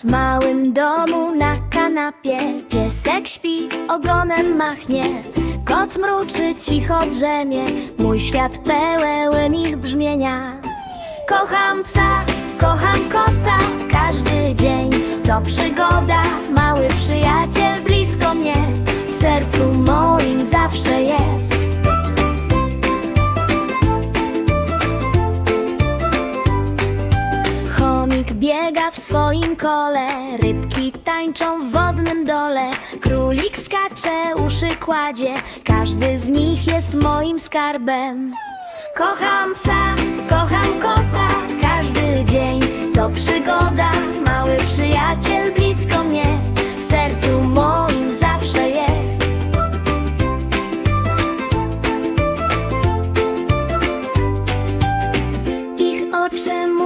W małym domu na kanapie piesek śpi, ogonem machnie. Kot mruczy, cicho drzemie, mój świat pełen ich brzmienia. Kocham psa, kocham kota, każdy dzień to przygoda. Biega w swoim kole, rybki tańczą w wodnym dole, królik skacze, uszy kładzie, każdy z nich jest moim skarbem. Kocham psa, kocham kota, każdy dzień to przygoda, mały przyjaciel blisko mnie, w sercu moim zawsze jest. Ich oczy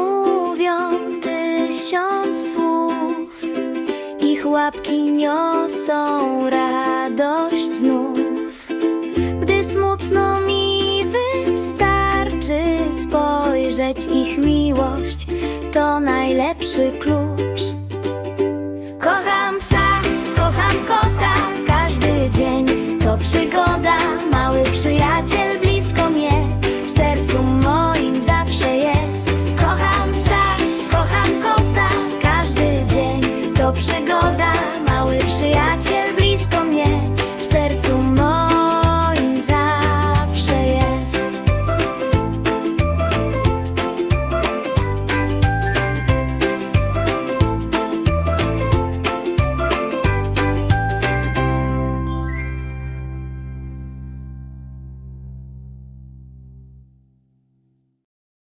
łapki niosą radość znów. Gdy smutno mi wystarczy spojrzeć ich miłość, to najlepszy klucz. Kocham psa, kocham kota, każdy dzień to przygoda, mały przyjaciel blisko mnie, w sercu moim zawsze jest. Kocham psa, kocham kota, każdy dzień to przygoda.